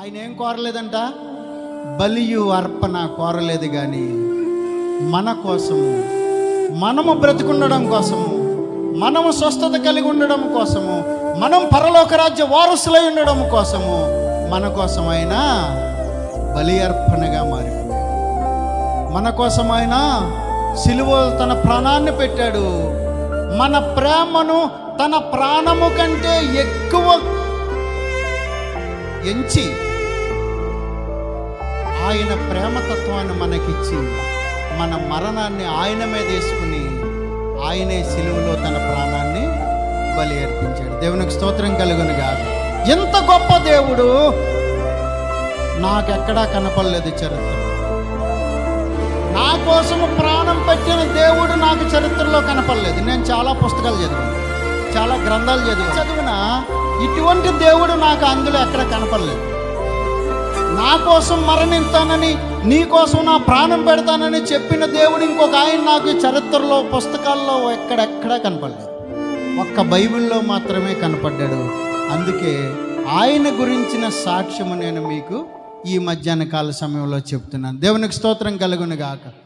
ఆయన ఏం కోరలేదంట? బలియు అర్పణ కోరలేదు కానీ మన కోసము మనము బ్రతికుండడం కోసము మనము స్వస్థత కలిగి ఉండడం కోసము మనం పరలోక రాజ్య వారసులై ఉండడం కోసము మన కోసమైనా బలి అర్పణగా మారిపోయాడు. మన కోసమైనా సిలువ తన ప్రాణాన్ని పెట్టాడు. మన ప్రేమను తన ప్రాణము కంటే ఎక్కువ ఎంచి ఆయన ప్రేమతత్వాన్ని మనకిచ్చి మన మరణాన్ని ఆయన మీద వేసుకుని ఆయనే సిలువలో తన ప్రాణాన్ని బలి అర్పించాడు. దేవునికి స్తోత్రం కలుగునుగా ఎంత గొప్ప దేవుడు! నాకెక్కడా కనపడలేదు చరిత్ర. నా కోసము ప్రాణం పెట్టిన దేవుడు నాకు చరిత్రలో కనపడలేదు. నేను చాలా పుస్తకాలు చదివాను. చాలా గ్రంథాలు చదివాను. చదివిన ఇటువంటి దేవుడు నాకు అందులో ఎక్కడ కనపడలేదు. నా కోసం మరణిస్తానని నీ కోసం నా ప్రాణం పెడతానని చెప్పిన దేవుడు ఇంకొక ఆయన నాకు చరిత్రలో పుస్తకాల్లో ఎక్కడెక్కడా కనపడలేదు. ఒక్క బైబిల్లో మాత్రమే కనపడ్డాడు. అందుకే ఆయన గురించిన సాక్ష్యము నేను మీకు ఈ మధ్యాహ్న కాల సమయంలో చెప్తున్నాను. దేవునికి స్తోత్రం కలుగును గాక